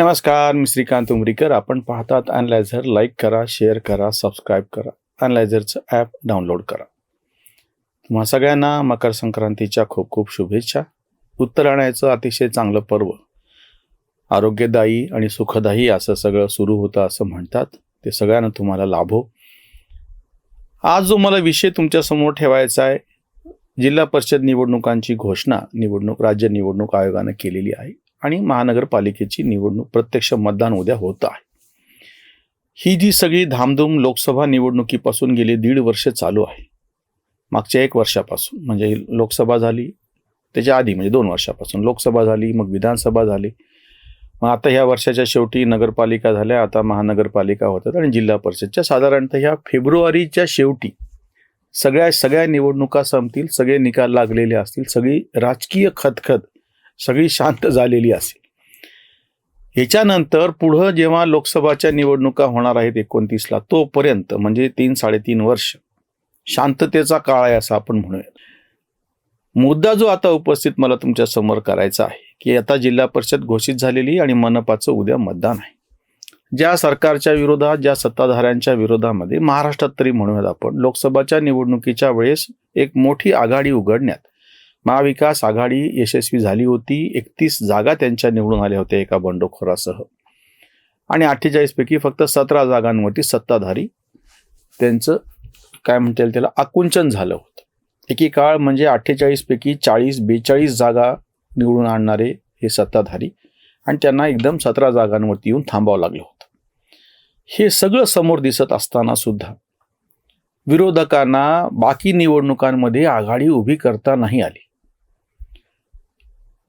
नमस्कार मी श्रीकांत उमरीकर. आपण पाहतात अनलायझर लाईक करा शेअर करा सबस्क्राईब करा. अनलायझरचं ॲप डाउनलोड करा. तुम्हा सगळ्यांना मकर संक्रांतीच्या खूप खूप शुभेच्छा. उत्तरायणाचं अतिशय चांगलं पर्व. आरोग्यदायी आणि सुखदायी असं सगळं सुरू होतं असं म्हणतात. ते सगळ्यांना तुम्हाला लाभो. आज जो मला विषय तुमच्यासमोर ठेवायचा आहे जिल्हा परिषद निवडणुकांची घोषणा निवडणूक राज्य निवडणूक आयोगानं केलेली आहे. आणि महानगरपालिकेची निवडणूक प्रत्यक्ष मतदान उद्या होत आहे. ही जी सगळी धामधूम लोकसभा निवडणुकीपासून गेली दीड वर्ष चालू आहे. मागच्या एक वर्षापासून म्हणजे लोकसभा झाली त्याच्या आधी म्हणजे दोन वर्षापासून. लोकसभा झाली मग विधानसभा झाली. मग आता ह्या वर्षाच्या शेवटी नगरपालिका झाल्या आता महानगरपालिका होतात आणि जिल्हा परिषदच्या. साधारणतः ह्या फेब्रुवारीच्या शेवटी सगळ्या सगळ्या निवडणुका संपतील सगळे निकाल लागलेले असतील सगळी राजकीय खतखत सगळी शांत झालेली असेल. ह्याच्यानंतर पुढं जेव्हा लोकसभाच्या निवडणुका होणार आहेत एकोणतीसला तोपर्यंत म्हणजे तीन साडेतीन वर्ष शांततेचा काळ आहे असं आपण म्हणूया मुद्दा जो आता उपस्थित मला तुमच्यासमोर करायचा आहे की आता जिल्हा परिषद घोषित झालेली आणि मनपाचं उद्या मतदान आहे. ज्या सरकारच्या विरोधात ज्या सत्ताधाऱ्यांच्या विरोधामध्ये महाराष्ट्रात तरी म्हणूयात आपण लोकसभाच्या निवडणुकीच्या वेळेस एक मोठी आघाडी उघडण्यात महाविकास आघाडी यशस्वी झाली होती. एकतीस जागा त्यांच्या निवडून आल्या होत्या एका बंडखोरासह. आणि अठ्ठेचाळीसपैकी फक्त सतरा जागांवरती सत्ताधारी त्यांचं काय म्हणता येईल त्याला? आकुंचन झालं होतं. एकी काळ म्हणजे अठ्ठेचाळीसपैकी चाळीस बेचाळीस जागा निवडून आणणारे हे सत्ताधारी आणि त्यांना एकदम सतरा जागांवरती येऊन थांबावं लागलं होतं. हे सगळं समोर दिसत असताना सुद्धा विरोधकांना बाकी निवडणुकांमध्ये आघाडी उभी करता नाही आली.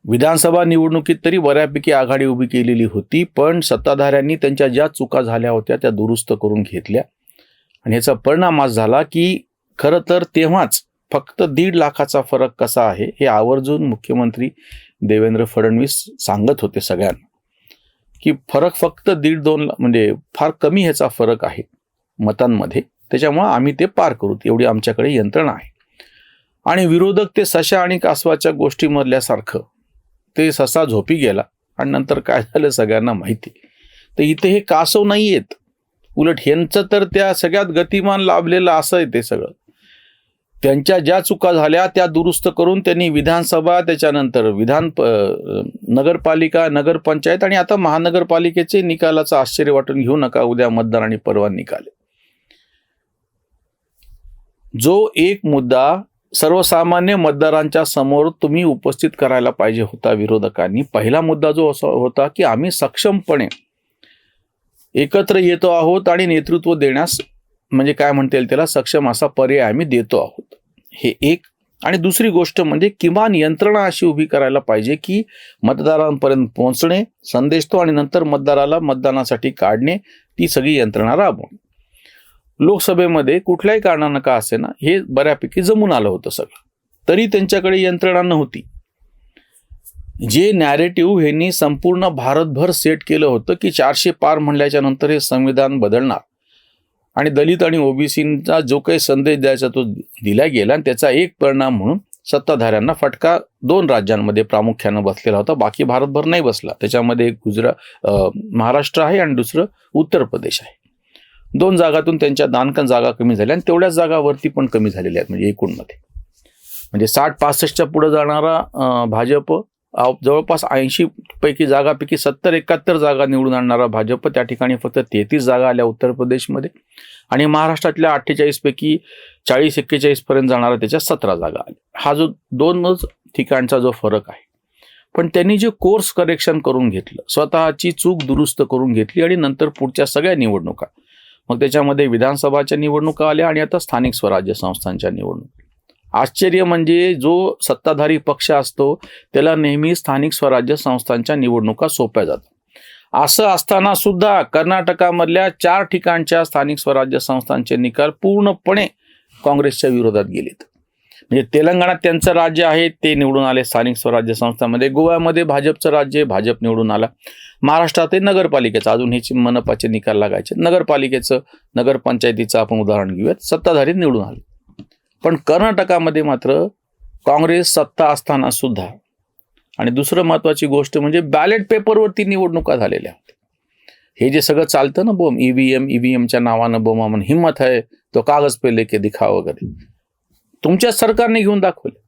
विधानसभा निवडणुकीत तरी बऱ्यापैकी आघाडी उभी केलेली होती पण सत्ताधाऱ्यांनी त्यांच्या ज्या चुका झाल्या होत्या त्या दुरुस्त करून घेतल्या. आणि याचा परिणाम आज झाला की खरं तर तेव्हाच फक्त दीड लाखाचा फरक कसा आहे हे आवर्जून मुख्यमंत्री देवेंद्र फडणवीस सांगत होते सगळ्यांना. की फरक फक्त दीड दोन ला- म्हणजे फार कमी ह्याचा फरक आहे मतांमध्ये. त्याच्यामुळं आम्ही ते पार करू एवढी आमच्याकडे यंत्रणा आहे. आणि विरोधक ते सशा आणि कासवाच्या गोष्टीमधल्यासारखं ते ससा झोपी गेला आणि नंतर काय झालं सगळ्यांना माहिती. तर इथे हे कासव नाही आहेत उलट ह्यांचं तर त्या सगळ्यात गतिमान लाभलेलं असं आहे ते सगळं. त्यांच्या ज्या चुका झाल्या त्या दुरुस्त करून त्यांनी विधानसभा त्याच्यानंतर विधान प- नगरपालिका नगरपंचायत आणि आता महानगरपालिकेचे निकालाचं आश्चर्य वाटून घेऊ नका उद्या मतदान आणि परवा निकाले जो एक मुद्दा सर्वसामान्य मतदारांच्या समोर तुम्ही उपस्थित करायला पाहिजे होता विरोधकांनी. पहिला मुद्दा जो असा होता की आम्ही सक्षमपणे एकत्र येतो आहोत आणि नेतृत्व देण्यास म्हणजे काय म्हणता येईल त्याला? सक्षम असा पर्याय आम्ही देतो आहोत. हे एक. आणि दुसरी गोष्ट म्हणजे किमान यंत्रणा अशी उभी करायला पाहिजे की मतदारांपर्यंत पोहोचणे संदेश तो आणि नंतर मतदाराला मतदानासाठी काढणे ती सगळी यंत्रणा राबवणे. लोकसभेमध्ये कुठल्याही कारणानं का असे ना हे बऱ्यापैकी जमून आलं होतं सगळं. तरी त्यांच्याकडे यंत्रणा नव्हती. जे नॅरेटिव्ह ह्यांनी संपूर्ण भारतभर सेट केलं होतं की चारशे पार म्हणल्याच्या नंतर हे संविधान बदलणार. आणि दलित आणि ओबीसींचा जो काही संदेश द्यायचा तो दिला गेला आणि त्याचा एक परिणाम म्हणून सत्ताधाऱ्यांना फटका दोन राज्यांमध्ये प्रामुख्यानं बसलेला होता. बाकी भारतभर नाही बसला. त्याच्यामध्ये एक गुजरात महाराष्ट्र आहे आणि दुसरं उत्तर प्रदेश आहे. दोन जागातून त्यांच्या दानकन जागा कमी झाल्या आणि तेवढ्याच जागावरती पण कमी झालेल्या आहेत म्हणजे एकूणमध्ये. म्हणजे साठ पासष्टच्या पुढे जाणारा भाजप जवळपास ऐंशी पैकी जागापैकी सत्तर एकाहत्तर जागा निवडून आणणारा भाजप त्या ठिकाणी फक्त तेहतीस जागा आल्या उत्तर प्रदेशमध्ये. आणि महाराष्ट्रातल्या अठ्ठेचाळीसपैकी चाळीस एक्केचाळीस पर्यंत जाणारा त्याच्या सतरा जागा आल्या. हा जो दोनच ठिकाणचा जो फरक आहे पण त्यांनी जे कोर्स करेक्शन करून घेतलं स्वतःची चूक दुरुस्त करून घेतली आणि नंतर पुढच्या सगळ्या निवडणुका मग त्याच्यामध्ये विधानसभाच्या निवडणुका आल्या आणि आता स्थानिक स्वराज्य संस्थांच्या निवडणुका. आश्चर्य म्हणजे जो सत्ताधारी पक्ष असतो त्याला नेहमी स्थानिक स्वराज्य संस्थांच्या निवडणुका सोप्या जातात. असं असताना सुद्धा कर्नाटकामधल्या चार ठिकाणच्या स्थानिक स्वराज्य संस्थांचे निकाल पूर्णपणे काँग्रेसच्या विरोधात गेलेत. म्हणजे तेलंगणात त्यांचं राज्य आहे ते निवडून आले स्थानिक स्वराज्य संस्थांमध्ये. गोव्यामध्ये भाजपचं राज्य भाजप निवडून आला. महाराष्ट्रात हे नगरपालिकेचं. अजून हे मनपाचे निकाल लागायचे. नगरपालिकेचं नगरपंचायतीचं आपण उदाहरण घेऊयात. सत्ताधारी निवडून आले. पण कर्नाटकामध्ये मात्र काँग्रेस सत्ता असताना सुद्धा आणि दुसरं महत्त्वाची गोष्ट म्हणजे बॅलेट पेपरवरती निवडणुका झालेल्या होत्या. हे जे सगळं चालतं ना बोम E V M E V एमच्या नावानं बोमा म्हणून हिंमत आहे तो कागज पे लेके दिखा वगैरे. तुमच्या सरकारने घेऊन दाखवले.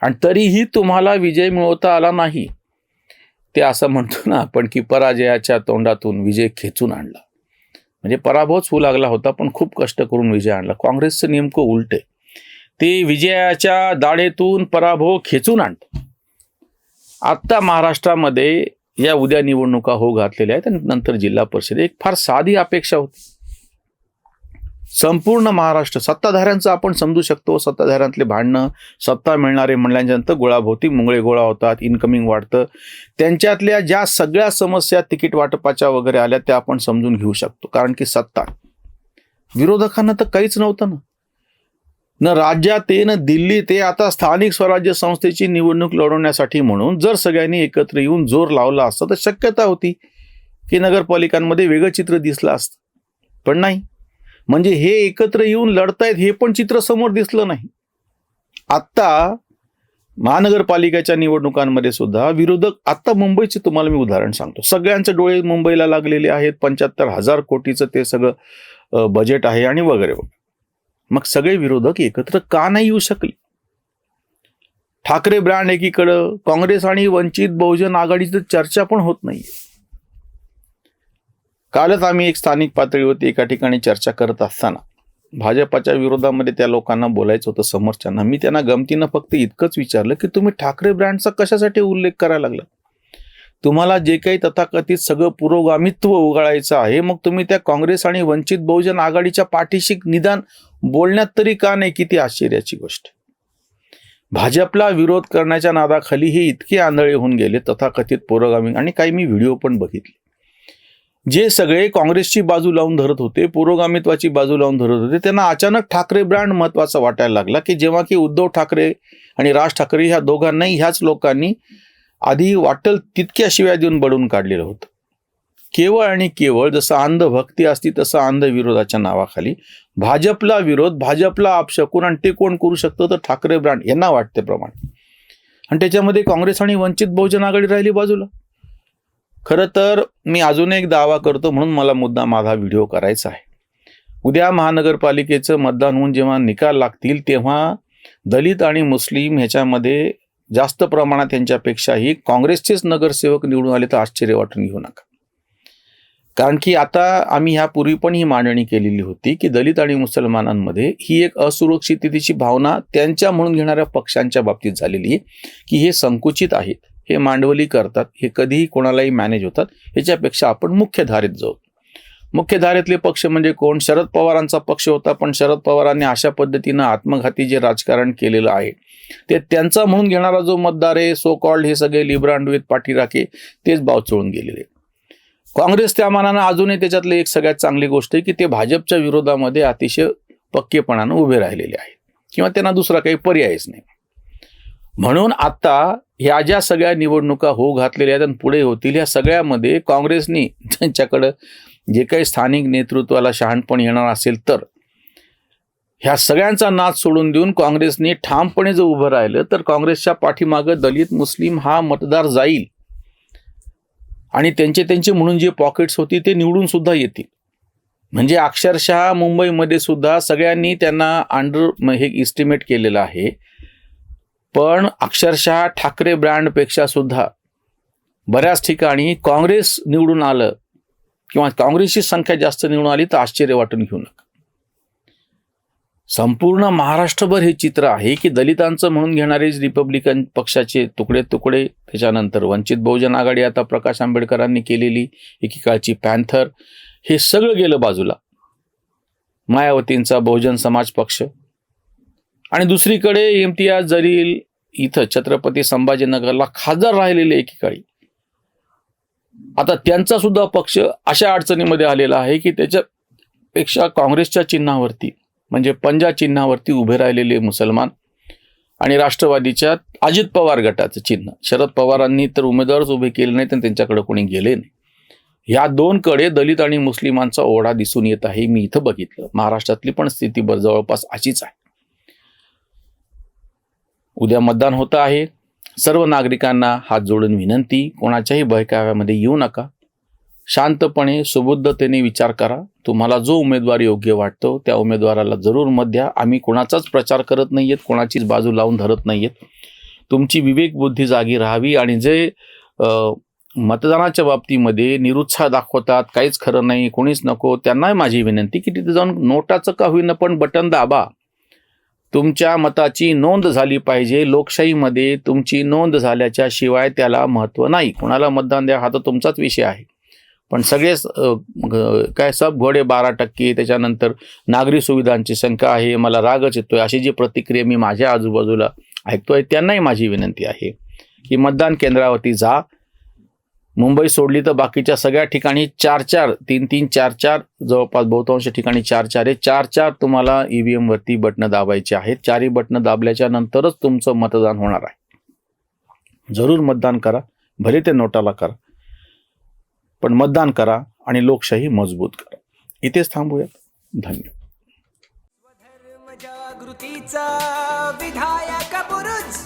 आणि तरीही तुम्हाला विजय मिळवता आला नाही. ते असं म्हणतो ना आपण की पराजयाच्या तोंडातून विजय खेचून आणला. म्हणजे पराभवच होऊ लागला होता पण खूप कष्ट करून विजय आणला. काँग्रेसचं नेमकं उलटे ते विजयाच्या दाढेतून पराभव खेचून आणतं. आत्ता महाराष्ट्रामध्ये या उद्या निवडणुका हो घातलेल्या आहेत आणि नंतर जिल्हा परिषद. एक फार साधी अपेक्षा होती. संपूर्ण महाराष्ट्र सत्ताधाऱ्यांचं आपण समजू शकतो. सत्ताधाऱ्यांतले भांडणं सत्ता मिळणारे म्हणल्यानंतर गोळाभोवती मुंगळे गोळा होतात इन्कमिंग वाढतं. त्यांच्यातल्या ज्या सगळ्या समस्या तिकीट वाटपाच्या वगैरे आल्या त्या आपण समजून घेऊ शकतो. कारण की सत्ता. विरोधकांना तर काहीच नव्हतं ना. न राज्यात ते न दिल्ली ते आता स्थानिक स्वराज्य संस्थेची निवडणूक लढवण्यासाठी म्हणून जर सगळ्यांनी एकत्र येऊन जोर लावला असता तर शक्यता होती की नगरपालिकांमध्ये वेगळं चित्र दिसलं असतं. पण नाही. म्हणजे हे एकत्र येऊन लढतायत हे पण चित्र समोर दिसलं नाही. आत्ता महानगरपालिकेच्या निवडणुकांमध्ये सुद्धा विरोधक आत्ता मुंबईचे तुम्हाला मी उदाहरण सांगतो. सगळ्यांचे डोळे मुंबईला लागलेले आहेत. पंच्याहत्तर हजार कोटीचं ते सगळं बजेट आहे आणि वगैरे वगैरे. मग सगळे विरोधक एकत्र का नाही येऊ शकले? ठाकरे ब्रँड एकीकडं काँग्रेस आणि वंचित बहुजन आघाडीची चर्चा पण होत नाही कालच आम्ही एक स्थानिक पातळीवरती एका ठिकाणी चर्चा करत असताना. भाजपाच्या विरोधामध्ये त्या लोकांना बोलायचं होतं समोरच्यांना. मी त्यांना गमतीनं फक्त इतकंच विचारलं की तुम्ही ठाकरे ब्रँडचा कशासाठी उल्लेख करायला लागला तुम्हाला जे काही तथाकथित सगळं पुरोगामित्व उगाळायचं आहे मग तुम्ही त्या काँग्रेस आणि वंचित बहुजन आघाडीच्या पाठीशी निदान बोलण्यात तरी का नाही? किती आश्चर्याची गोष्ट. भाजपला विरोध करण्याच्या नादाखाली हे इतके आंधळे होऊन गेले तथाकथित पुरोगामी. आणि काही मी व्हिडिओ पण बघितले. जे सगळे काँग्रेसची बाजू लावून धरत होते पुरोगामित्वाची बाजू लावून धरत होते त्यांना अचानक ठाकरे ब्रँड महत्त्वाचा वाटायला लागला की जेव्हा की उद्धव ठाकरे आणि राज ठाकरे ह्या दोघांनाही ह्याच लोकांनी आधी वाटेल तितक्या शिव्या देऊन बडून काढलेलं होतं. केवळ आणि केवळ जसं अंधभक्ती असती तसं अंधविरोधाच्या नावाखाली भाजपला विरोध भाजपला आपशकून आणि ते कोण करू शकतं तर ठाकरे ब्रँड यांना वाटते प्रमाण. आणि त्याच्यामध्ये काँग्रेस आणि वंचित बहुजन आघाडी राहिली बाजूला. खरं तर मी अजून एक दावा करतो म्हणून मला मुद्दा माझा व्हिडिओ करायचा आहे. उद्या महानगरपालिकेचं मतदान होऊन जेव्हा निकाल लागतील तेव्हा दलित आणि मुस्लिम ह्याच्यामध्ये जास्त प्रमाणात यांच्यापेक्षाही काँग्रेसचेच नगरसेवक निवडून आले तर आश्चर्य वाटून घेऊ नका. कारण की आता आम्ही ह्यापूर्वी पण ही मांडणी केलेली होती की दलित आणि मुसलमानांमध्ये ही एक असुरक्षिततेची भावना त्यांच्या म्हणून घेणाऱ्या पक्षांच्या बाबतीत झालेली आहे की हे संकुचित आहेत. हे मांडवली करतात हे कधीही कोणालाही मॅनेज होतात याच्यापेक्षा आपण मुख्य धारेत जाऊ. मुख्य धारेतले पक्ष म्हणजे कोण? शरद पवारांचा पक्ष होता पण शरद पवारांनी अशा पद्धतीनं आत्मघाती जे राजकारण केलेलं आहे ते त्यांचा म्हणून घेणारा जो मतदार आहे सो कॉल्ड हे सगळे लिब्रांडवेत पाठीराखे तेच बाव चोळून गेलेले. काँग्रेस त्या मानानं अजूनही त्याच्यातली एक सगळ्यात चांगली गोष्ट आहे की ते भाजपच्या विरोधामध्ये अतिशय पक्केपणानं उभे राहिलेले आहेत. किंवा त्यांना दुसरा काही पर्यायच नाही. म्हणून आता ह्या ज्या सगळ्या निवडणुका हो घातलेल्या आहेत आणि पुढे होतील ह्या सगळ्यामध्ये काँग्रेसनी त्यांच्याकडं जे काही स्थानिक नेतृत्वाला शहाणपण येणार असेल तर ह्या सगळ्यांचा नाच सोडून देऊन काँग्रेसने ठामपणे जर उभं राहिलं तर काँग्रेसच्या पाठीमागं दलित मुस्लिम हा मतदार जाईल. आणि त्यांचे त्यांचे म्हणून जे पॉकेट्स होती ते निवडून सुद्धा येतील. म्हणजे अक्षरशः मुंबईमध्ये सुद्धा सगळ्यांनी त्यांना अंडर हे इस्टिमेट केलेलं आहे. पण अक्षरशः ठाकरे ब्रँडपेक्षा सुद्धा बऱ्याच ठिकाणी काँग्रेस निवडून आलं किंवा काँग्रेसची संख्या जास्त निवडून आली तर आश्चर्य वाटून घेऊ नका. संपूर्ण महाराष्ट्रभर हे चित्र आहे की दलितांचं म्हणून घेणारे रिपब्लिकन पक्षाचे तुकडे तुकडे त्याच्यानंतर वंचित बहुजन आघाडी आता प्रकाश आंबेडकरांनी केलेली एकीकाळची पॅन्थर हे सगळं गेलं बाजूला. मायावतींचा बहुजन समाज पक्ष आणि दुसरीकडे इम्तियाज जलील इथं छत्रपती संभाजीनगरला खासदार राहिलेले एकीकाळी. आता त्यांचा सुद्धा पक्ष अशा अडचणीमध्ये आलेला आहे की त्याच्यापेक्षा काँग्रेसच्या चिन्हावरती म्हणजे पंजा चिन्हावरती उभे राहिलेले मुसलमान आणि राष्ट्रवादीच्या अजित पवार गटाचं चिन्ह. शरद पवारांनी तर उमेदवारच उभे केले नाहीत आणि त्यांच्याकडे कोणी गेले नाही. ह्या दोनकडे दलित आणि मुस्लिमांचा ओढा दिसून येत आहे मी इथं बघितलं. महाराष्ट्रातली पण स्थिती बर जवळपास अशीच आहे. उद्या मतदान होतं आहे. सर्व नागरिकांना हात जोडून विनंती कोणाच्याही बहकाव्यामध्ये येऊ नका. शांतपणे सुबुद्धतेने विचार करा. तुम्हाला जो उमेदवार योग्य वाटतो त्या उमेदवाराला जरूर मत द्या. आम्ही कोणाचाच प्रचार करत नाही आहेत कोणाचीच बाजू लावून धरत नाही आहेत तुमची विवेकबुद्धी जागी राहावी आणि जे मतदानाच्या बाबतीमध्ये निरुत्साह दाखवतात काहीच खरं नाही कोणीच नको त्यांनाही माझी विनंती की तिथे जाऊन नोटाचं का होईना पण बटन दाबा. तुमच्या मताची नोंद झाली पाहिजे. लोकशाहीमध्ये तुमची नोंद झाल्याच्या शिवाय त्याला महत्त्व नाही. कुणाला मतदान द्या हा तर तुमचाच विषय आहे. पण सगळेच ग- काय सब घोडे बारा टक्के त्याच्यानंतर नागरी सुविधांची संख्या आहे मला रागच येतोय अशी जी प्रतिक्रिया मी माझ्या आजूबाजूला ऐकतोय त्यांनाही माझी विनंती आहे की मतदान केंद्रावरती जा मुंबई सोडली तर बाकीच्या सगळ्या ठिकाणी चार चार तीन तीन चार चार जवळपास बहुतांश ठिकाणी चार चार आहे. चार चार तुम्हाला ईव्हीएम वरती बटणं दाबायची आहेत. चारही बटणं दाबल्याच्या नंतरच तुमचं मतदान होणार आहे. जरूर मतदान करा. भले ते नोटाला करा. पण मतदान करा आणि लोकशाही मजबूत करा. इथेच थांबूयात. धन्यवाद. जागृतीचा विधायक बुरुज.